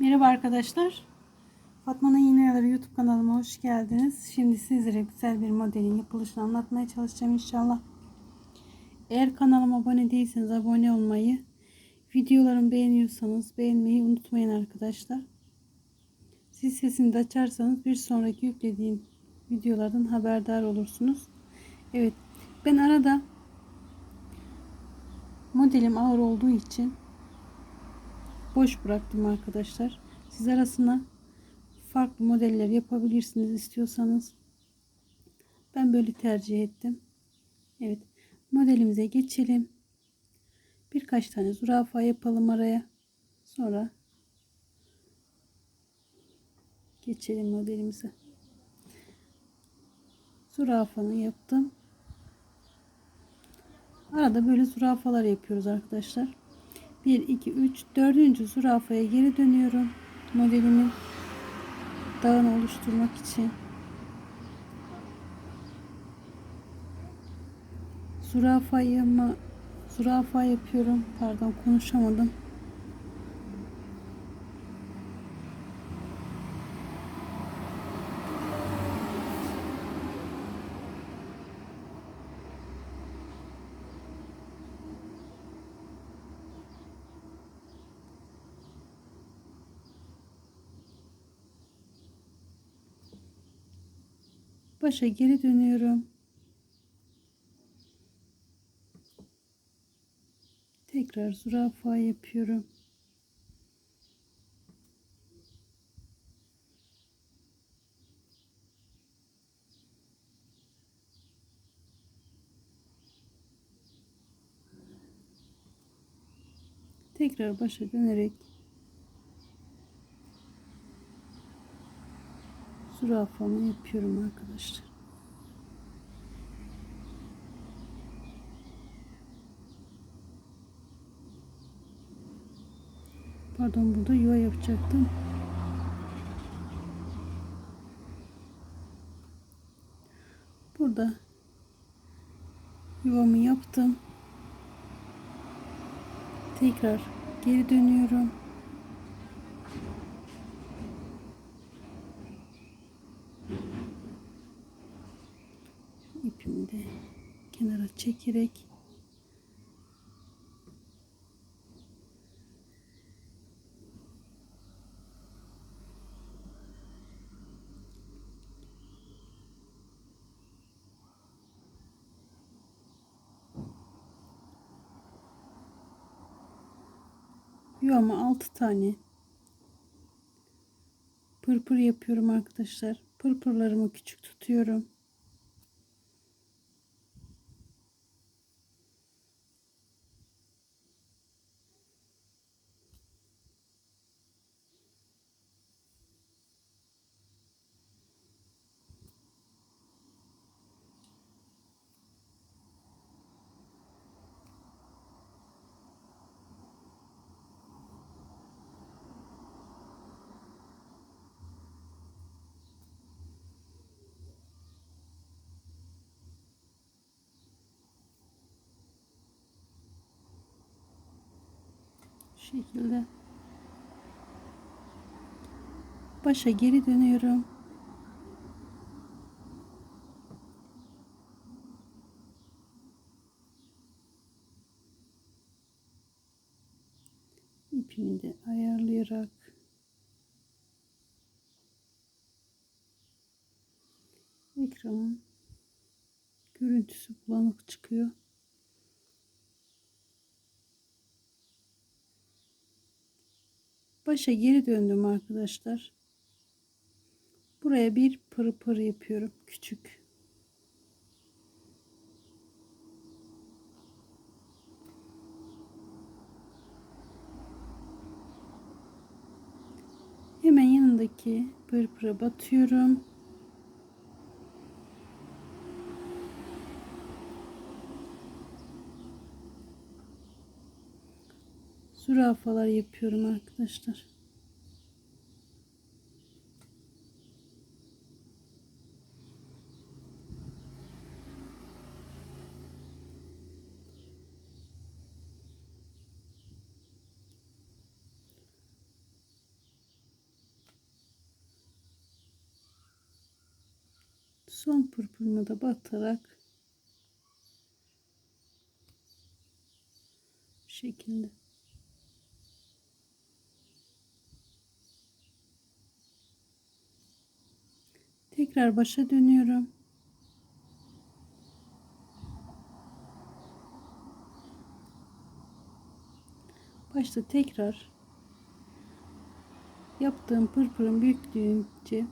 Merhaba arkadaşlar. Fatma'nın Yine YouTube kanalıma hoş geldiniz. Şimdi sizlere güzel bir modelin yapılışını anlatmaya çalışacağım inşallah. Eğer kanalıma abone değilseniz abone olmayı, videolarımı beğeniyorsanız beğenmeyi unutmayın arkadaşlar. Siz sesini de açarsanız bir sonraki yüklediğim videolardan haberdar olursunuz. Evet ben arada modelim ağır olduğu için boş bıraktım arkadaşlar. Siz arasına farklı modeller yapabilirsiniz istiyorsanız. Ben böyle tercih ettim. Evet. Modelimize geçelim. Birkaç tane zürafa yapalım araya. Sonra geçelim modelimize. Zürafanı yaptım. Arada böyle zürafalar yapıyoruz arkadaşlar. 1 2 3 4. zürafaya geri dönüyorum. Modelimin dağını oluşturmak için. Zürafayı mı zürafa yapıyorum. Pardon konuşamadım. Başa geri dönüyorum. Tekrar zürafa yapıyorum. Tekrar başa dönerek zürafamı yapıyorum arkadaşlar. Pardon burada yuva yapacaktım. Burada yuvamı yaptım. Tekrar geri dönüyorum. ipimi de kenara çekerek Yuvama 6 tane pırpır yapıyorum arkadaşlar. Pırpırlarımı küçük tutuyorum. Şekilde başa geri dönüyorum. ipimi de ayarlayarak ekranın görüntüsü bulanık çıkıyor. Başa geri döndüm arkadaşlar. Buraya bir pırı pırı yapıyorum. Küçük. Hemen yanındaki pırpıra batıyorum. zürafalar yapıyorum arkadaşlar. son pırpırına da batarak bu şekilde Tekrar başa dönüyorum. Başta tekrar yaptığım pırpırın büyüklüğünce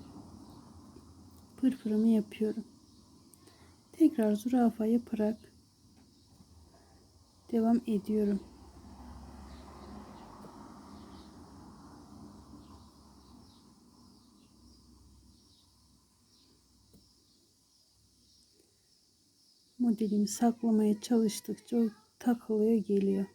pırpırımı yapıyorum. Tekrar zürafa yaparak devam ediyorum. Modelimi saklamaya çalıştıkça o takılıyor geliyor.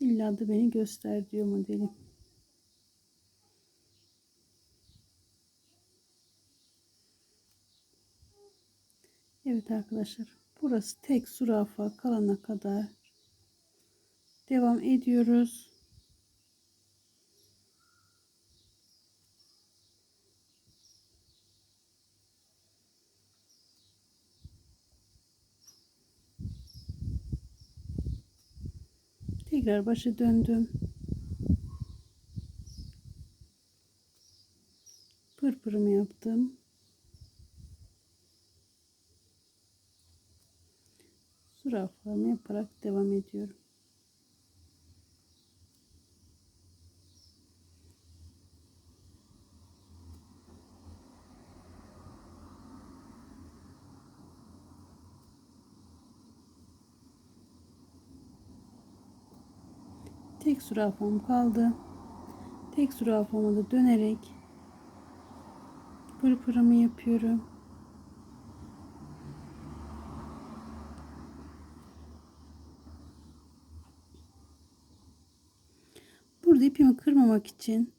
İlla da beni göster diyor modelim. Evet arkadaşlar. Burası tek zürafa kalana kadar devam ediyoruz. Tekrar başa döndüm. Pırpırımı yaptım. Zürafamı yaparak devam ediyorum. Zürafam kaldı. Tek zürafama da dönerek pırpırımı yapıyorum. Burada ipimi kırmamak için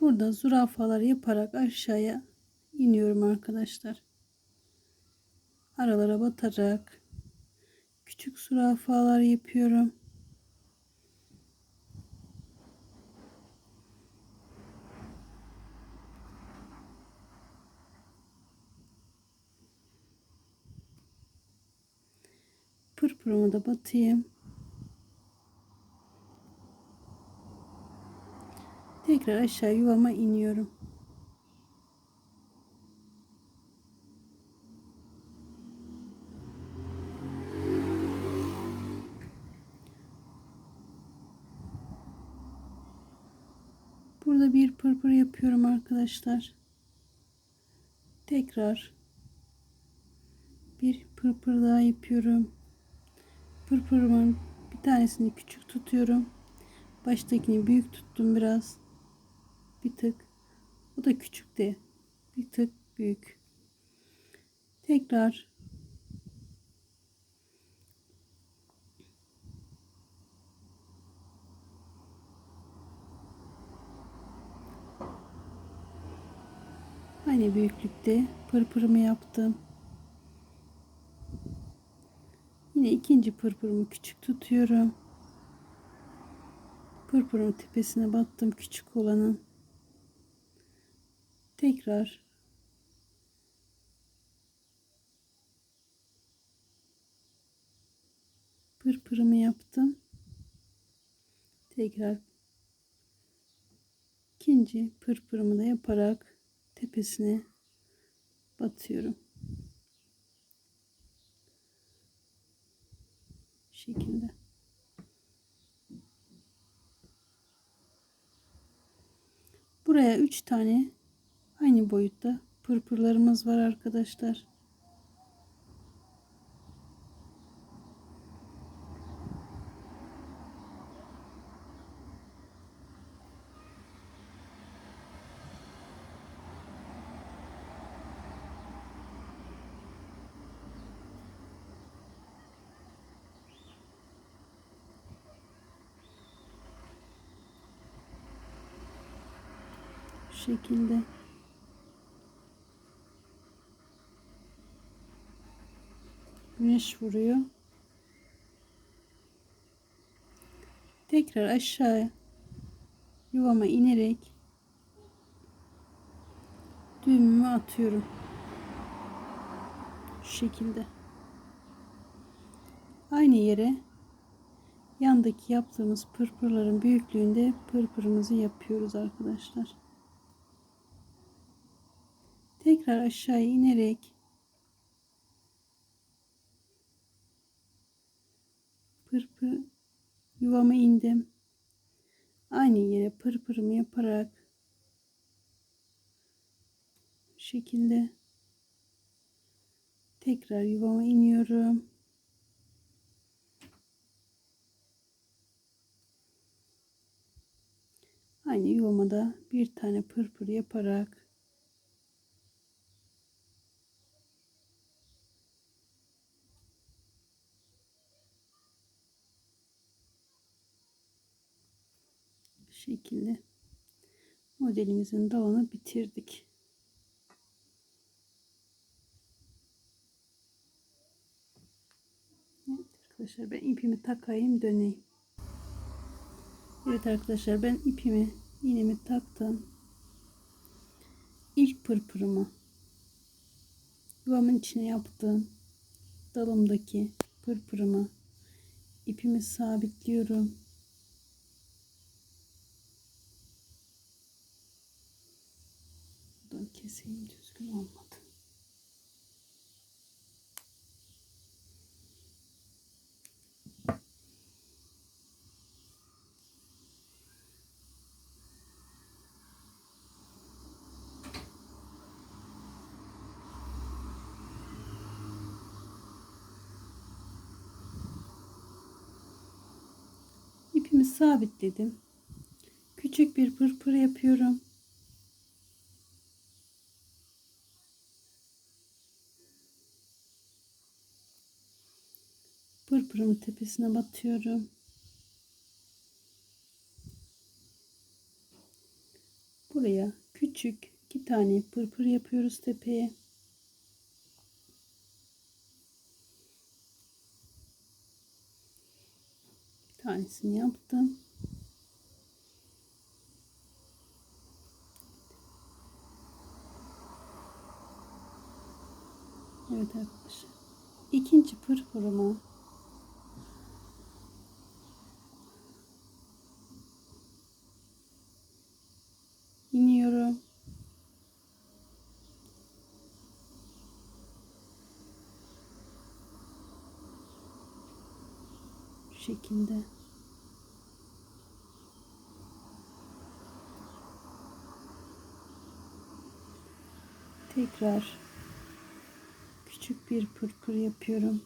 burada zürafalar yaparak aşağıya iniyorum arkadaşlar. Aralara batarak küçük zürafalar yapıyorum. Pırpırımı da batayım. Tekrar aşağı yuvama iniyorum. Burada bir pırpır yapıyorum arkadaşlar. Tekrar bir pırpır daha yapıyorum. Pırpırımın bir tanesini küçük tutuyorum. Baştakini büyük tuttum biraz. Bir tık. O da küçük de bir tık büyük. Tekrar aynı büyüklükte pırpırımı yaptım. Yine ikinci pırpırımı küçük tutuyorum. Pırpırın tepesine battım küçük olanın. Tekrar pırpırımı yaptım. Tekrar ikinci pırpırımı da yaparak tepesine batıyorum. Şekilde. Buraya 3 tane aynı boyutta pırpırlarımız var arkadaşlar. Şekilde. Güneş vuruyor. Tekrar aşağıya yuvama inerek düğümümü atıyorum. Şu şekilde. Aynı yere yandaki yaptığımız pırpırların büyüklüğünde pırpırımızı yapıyoruz arkadaşlar. Tekrar aşağıya inerek pırpır yuvama indim. Aynı yere pırpırımı yaparak bu şekilde tekrar yuvama iniyorum. Aynı yuvama bir tane pırpır yaparak bu şekilde modelimizin dalını bitirdik. Evet arkadaşlar ben ipimi takayım döneyim. Evet arkadaşlar ben ipimi iğnemi taktım. İlk pırpırımı yuvamın içine yaptığım dalımdaki pırpırımı ipimi sabitliyorum. Keseyim düzgün olmadı. İpimi sabitledim. Küçük bir pırpır yapıyorum. Pırpırımı tepesine batıyorum. Buraya küçük iki tane pırpır yapıyoruz tepeye. Bir tanesini yaptım. Evet arkadaşlar. İkinci pırpırımı iniyorum. Şu şekilde. Tekrar küçük bir pırpır yapıyorum.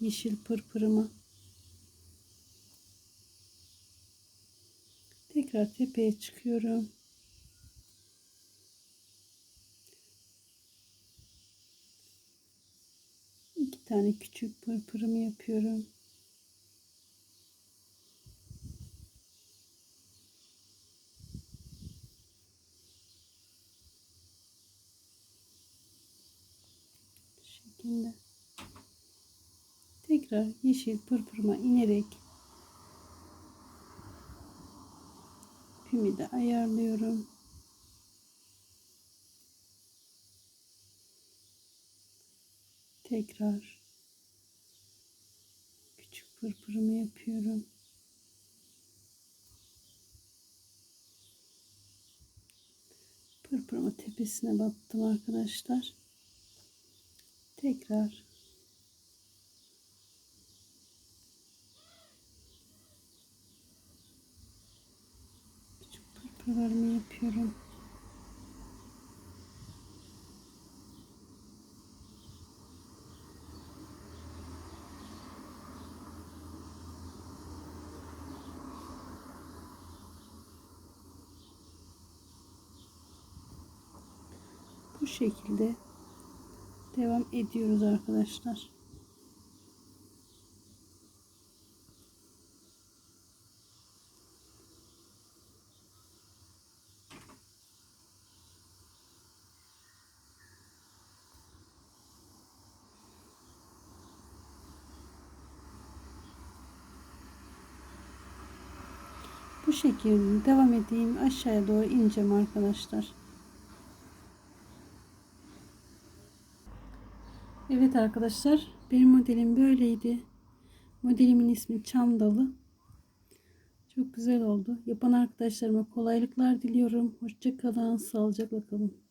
Yeşil pırpırımı. Tekrar tepeye çıkıyorum. İki tane küçük pırpırımı yapıyorum. Bu şekilde. Tekrar yeşil pırpırıma inerek ipimi de ayarlıyorum. Tekrar küçük pırpırımı yapıyorum. Pırpırımı tepesine battım arkadaşlar. Tekrar pırpırlarımı yapıyorum. Bu şekilde devam ediyoruz arkadaşlar. Bu şekilde devam edeyim. Aşağıya doğru ineceğim arkadaşlar. Evet arkadaşlar. Benim modelim böyleydi. Modelimin ismi Çam Dalı. Çok güzel oldu. Yapan arkadaşlarıma kolaylıklar diliyorum. Hoşçakalın. Sağlıcakla kalın.